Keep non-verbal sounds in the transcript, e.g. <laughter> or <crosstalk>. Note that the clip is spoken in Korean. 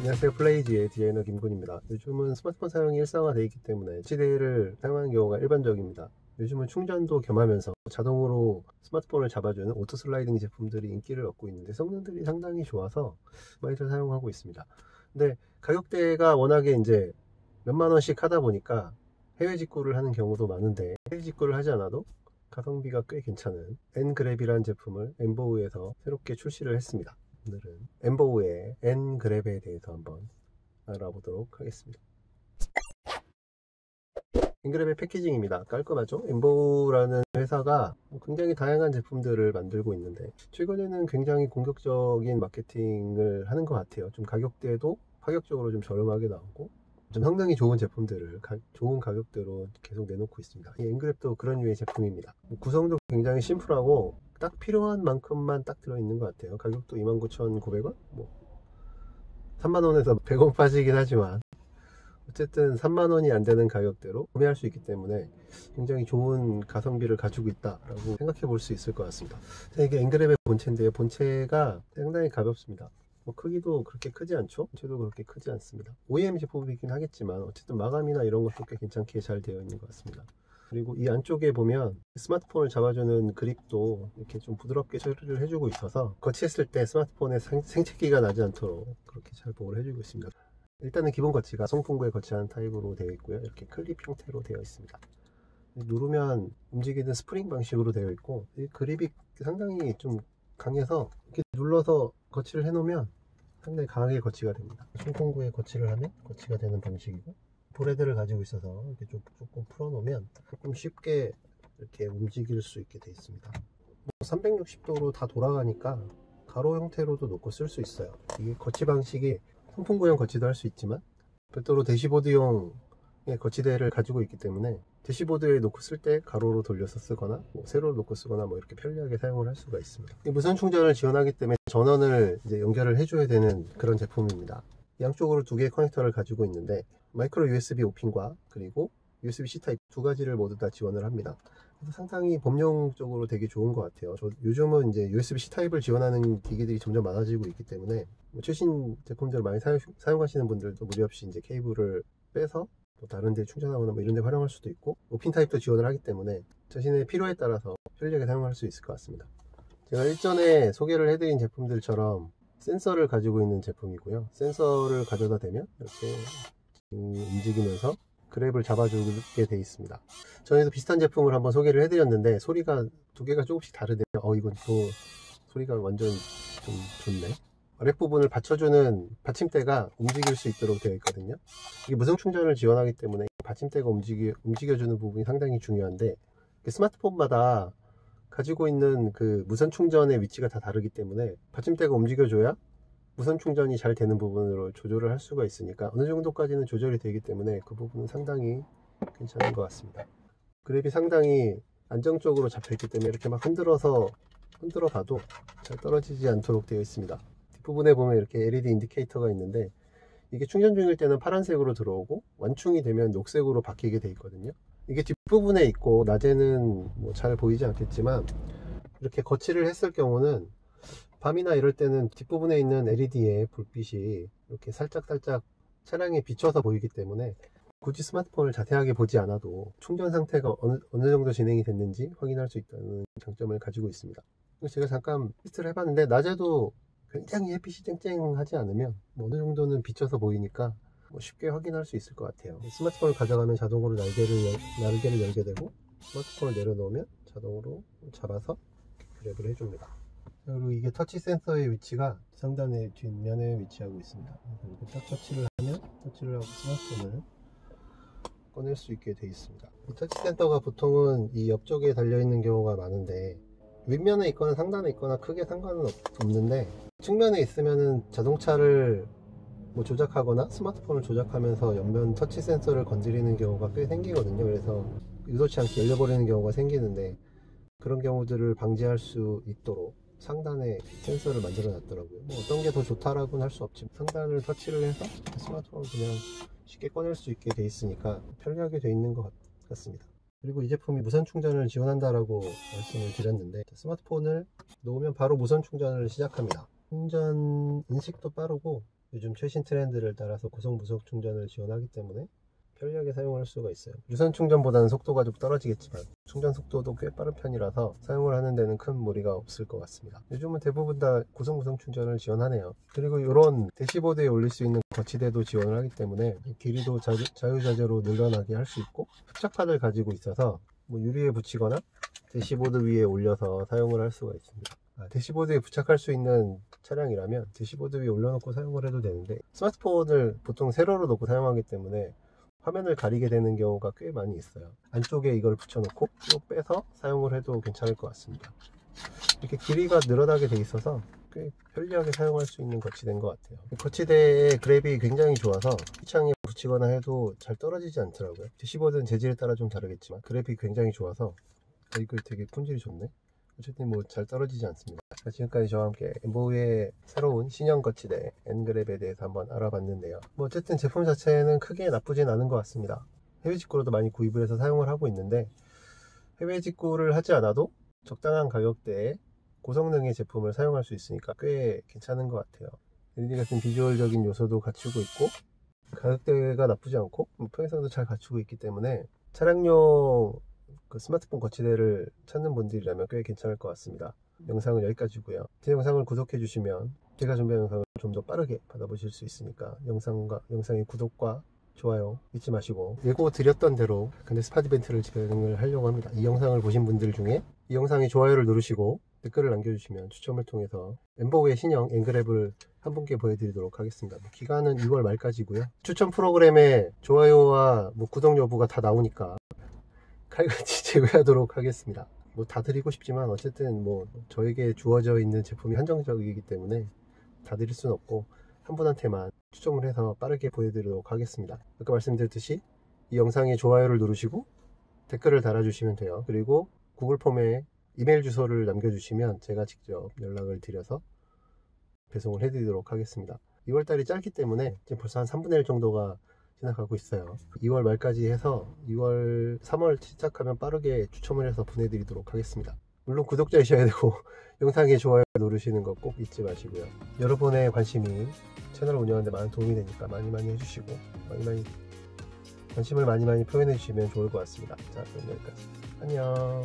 안녕하세요 플레이지의 디자이너 김군입니다. 요즘은 스마트폰 사용이 일상화되어 있기 때문에 지대를 사용하는 경우가 일반적입니다. 요즘은 충전도 겸하면서 자동으로 스마트폰을 잡아주는 오토 슬라이딩 제품들이 인기를 얻고 있는데 성능들이 상당히 좋아서 많이들 사용하고 있습니다. 근데 가격대가 워낙에 이제 몇만 원씩 하다 보니까 해외 직구를 하는 경우도 많은데 해외 직구를 하지 않아도 가성비가 꽤 괜찮은 N그랩이라는 제품을 엠보우에서 새롭게 출시를 했습니다 오늘은 엠보우의 N그랩에 대해서 한번 알아보도록 하겠습니다. 엔그랩의 패키징입니다. 깔끔하죠? 엠보우라는 회사가 굉장히 다양한 제품들을 만들고 있는데 최근에는 굉장히 공격적인 마케팅을 하는 것 같아요. 좀 가격대도 파격적으로 좀 저렴하게 나오고 좀 성능이 좋은 제품들을 가, 좋은 가격대로 계속 내놓고 있습니다. 이 앵그랩도 그런 류의 제품입니다. 구성도 굉장히 심플하고 딱 필요한 만큼만 딱 들어있는 것 같아요. 가격도 29,900원? 뭐. 3만원에서 100원 <laughs> 빠지긴 하지만. 어쨌든 3만원이 안되는 가격대로 구매할 수 있기 때문에 굉장히 좋은 가성비를 가지고 있다라고 생각해 볼 수 있을 것 같습니다. 이게 앵그랩의 본체인데요. 본체가 상당히 가볍습니다. 뭐 크기도 그렇게 크지 않죠? 본체도 그렇게 크지 않습니다. OEM 제품이긴 하겠지만 어쨌든 마감이나 이런 것도 꽤 괜찮게 잘 되어 있는 것 같습니다 그리고 이 안쪽에 보면 스마트폰을 잡아주는 그립도 이렇게 좀 부드럽게 처리를 해주고 있어서 거치했을 때 스마트폰에 생채기가 나지 않도록 그렇게 잘 보호를 해주고 있습니다. 일단은 기본 거치가 송풍구에 거치하는 타입으로 되어 있고요. 이렇게 클립 형태로 되어 있습니다. 누르면 움직이는 스프링 방식으로 되어 있고 이 그립이 상당히 좀 강해서 이렇게 눌러서 거치를 해 놓으면 상당히 강하게 거치가 됩니다. 송풍구에 거치를 하면 거치가 되는 방식이고 브레드를 가지고 있어서 이렇게 좀, 조금 풀어 놓으면 조금 쉽게 이렇게 움직일 수 있게 되어 있습니다. 360도로 뭐다 돌아가니까 가로 형태로도 놓고 쓸 수 있어요. 이게 거치 방식이 송풍구형 거치도 할 수 있지만 별도로 대시보드용 거치대를 가지고 있기 때문에 대시보드에 놓고 쓸 때 가로로 돌려서 쓰거나 뭐 세로로 놓고 쓰거나 뭐 이렇게 편리하게 사용을 할 수가 있습니다. 무선 충전을 지원하기 때문에 전원을 이제 연결을 해줘야 되는 그런 제품입니다. 양쪽으로 두 개의 커넥터를 가지고 있는데 마이크로 USB 5핀과 그리고 USB-C 타입 두 가지를 모두 다 지원을 합니다. 그래서 상당히 범용적으로 되게 좋은 것 같아요. 저 요즘은 이제 USB-C 타입을 지원하는 기기들이 점점 많아지고 있기 때문에 뭐 최신 제품들을 많이 사용, 사용하시는 분들도 무리 없이 이제 케이블을 빼서 뭐 다른 데 충전하거나 뭐 이런 데 활용할 수도 있고 오핀 타입도 지원을 하기 때문에 자신의 필요에 따라서 편리하게 사용할 수 있을 것 같습니다. 제가 일전에 소개를 해드린 제품들처럼 센서를 가지고 있는 제품이고요. 센서를 가져다 대면 이렇게 움직이면서 그랩을 잡아주게 되어 있습니다. 전에도 비슷한 제품을 한번 소개를 해드렸는데 소리가 두 개가 조금씩 다르대요. 어 이건 또 소리가 완전 좀 좋네. 아랫부분을 받쳐주는 받침대가 움직일 수 있도록 되어 있거든요. 이게 무선 충전을 지원하기 때문에 받침대가 움직여, 움직여주는 부분이 상당히 중요한데 스마트폰마다 가지고 있는 그 무선 충전의 위치가 다 다르기 때문에 받침대가 움직여줘야 무선 충전이 잘 되는 부분으로 조절을 할 수가 있으니까 어느 정도까지는 조절이 되기 때문에 그 부분은 상당히 괜찮은 것 같습니다. 그랩이 상당히 안정적으로 잡혀 있기 때문에 이렇게 막 흔들어서 흔들어 봐도 잘 떨어지지 않도록 되어 있습니다. 뒷부분에 보면 이렇게 LED 인디케이터가 있는데 이게 충전 중일 때는 파란색으로 들어오고 완충이 되면 녹색으로 바뀌게 돼 있거든요. 이게 뒷부분에 있고 낮에는 뭐 잘 보이지 않겠지만 이렇게 거치를 했을 경우는 밤이나 이럴 때는 뒷부분에 있는 LED의 불빛이 이렇게 살짝살짝 차량에 비춰서 보이기 때문에 굳이 스마트폰을 자세하게 보지 않아도 충전 상태가 어느, 어느 정도 진행이 됐는지 확인할 수 있다는 장점을 가지고 있습니다. 제가 잠깐 테스트를 해봤는데 낮에도 굉장히 햇빛이 쨍쨍하지 않으면 뭐 어느 정도는 비춰서 보이니까 뭐 쉽게 확인할 수 있을 것 같아요. 스마트폰을 가져가면 자동으로 날개를, 열, 날개를 열게 되고 스마트폰을 내려놓으면 자동으로 잡아서 그랩을 해줍니다 그리고 이게 터치 센서의 위치가 상단의 뒷면에 위치하고 있습니다. 이렇게 딱 터치를 하면 터치를 하고 스마트폰을 꺼낼 수 있게 되어 있습니다. 이 터치 센터가 보통은 이 옆쪽에 달려 있는 경우가 많은데 윗면에 있거나 상단에 있거나 크게 상관은 없는데 측면에 있으면은 자동차를 뭐 조작하거나 스마트폰을 조작하면서 옆면 터치 센서를 건드리는 경우가 꽤 생기거든요. 그래서 의도치 않게 열려버리는 경우가 생기는데 그런 경우들을 방지할 수 있도록 상단에 센서를 만들어 놨더라고요. 뭐 어떤 게 더 좋다라고는 할 수 없지만 상단을 터치를 해서 스마트폰을 그냥 쉽게 꺼낼 수 있게 돼 있으니까 편리하게 돼 있는 것 같습니다. 그리고 이 제품이 무선 충전을 지원한다라고 말씀을 드렸는데 스마트폰을 놓으면 바로 무선 충전을 시작합니다. 충전 인식도 빠르고 요즘 최신 트렌드를 따라서 고속 무속 충전을 지원하기 때문에 편리하게 사용할 수가 있어요. 유선 충전보다는 속도가 좀 떨어지겠지만 충전 속도도 꽤 빠른 편이라서 사용을 하는 데는 큰 무리가 없을 것 같습니다. 요즘은 대부분 다 무선 충전을 지원하네요. 그리고 이런 대시보드에 올릴 수 있는 거치대도 지원을 하기 때문에 길이도 자, 자유자재로 늘어나게 할 수 있고 흡착판을 가지고 있어서 뭐 유리에 붙이거나 대시보드 위에 올려서 사용을 할 수가 있습니다. 아, 대시보드에 부착할 수 있는 차량이라면 대시보드 위에 올려놓고 사용을 해도 되는데 스마트폰을 보통 세로로 놓고 사용하기 때문에 화면을 가리게 되는 경우가 꽤 많이 있어요. 안쪽에 이걸 붙여놓고 쭉 빼서 사용을 해도 괜찮을 것 같습니다. 이렇게 길이가 늘어나게 돼 있어서 꽤 편리하게 사용할 수 있는 거치대인 것 같아요. 거치대의 그랩이 굉장히 좋아서 피창에 붙이거나 해도 잘 떨어지지 않더라고요. 대시보드는 재질에 따라 좀 다르겠지만 그랩이 굉장히 좋아서 아, 이거 되게 품질이 좋네 어쨌든 뭐 잘 떨어지지 않습니다. 자, 지금까지 저와 함께 엠보의 새로운 신형 거치대 엔그랩에 대해서 한번 알아봤는데요. 뭐 어쨌든 제품 자체는 크게 나쁘진 않은 것 같습니다. 해외 직구로도 많이 구입을 해서 사용을 하고 있는데 해외 직구를 하지 않아도 적당한 가격대에 고성능의 제품을 사용할 수 있으니까 꽤 괜찮은 것 같아요. LED 같은 비주얼적인 요소도 갖추고 있고 가격대가 나쁘지 않고 뭐 평행성도 잘 갖추고 있기 때문에 차량용 그 스마트폰 거치대를 찾는 분들이라면 꽤 괜찮을 것 같습니다. 영상은 여기까지고요. 제 영상을 구독해 주시면 제가 준비한 영상을 좀 더 빠르게 받아보실 수 있으니까 영상과 영상의 구독과 좋아요 잊지 마시고 예고 드렸던 대로 근데 스팟 이벤트를 진행을 하려고 합니다. 이 영상을 보신 분들 중에 이 영상에 좋아요를 누르시고 댓글을 남겨주시면 추첨을 통해서 엠버우의 신형 앵그랩을 한 분께 보여드리도록 하겠습니다. 기간은 2월 말까지고요. 추천 프로그램에 좋아요와 뭐 구독 여부가 다 나오니까 칼같이 <laughs> 제외하도록 하겠습니다. 뭐 다 드리고 싶지만 어쨌든 뭐 저에게 주어져 있는 제품이 한정적이기 때문에 다 드릴 수는 없고 한 분한테만 추첨을 해서 빠르게 보여드리도록 하겠습니다. 아까 말씀드렸듯이 이 영상에 좋아요를 누르시고 댓글을 달아주시면 돼요. 그리고 구글 폼에 이메일 주소를 남겨주시면 제가 직접 연락을 드려서 배송을 해드리도록 하겠습니다. 2월달이 짧기 때문에 지금 벌써 한 3분의 1 정도가 지나가고 있어요. 2월 말까지 해서 2월 3월 시작하면 빠르게 추첨을 해서 보내드리도록 하겠습니다. 물론 구독자이셔야 되고 <laughs> 영상에 좋아요 누르시는 거 꼭 잊지 마시고요. 여러분의 관심이 채널 운영하는데 많은 도움이 되니까 많이 많이 해주시고 많이 많이 관심을 많이 많이 표현해 주시면 좋을 것 같습니다. 자 그럼 여기까지. 안녕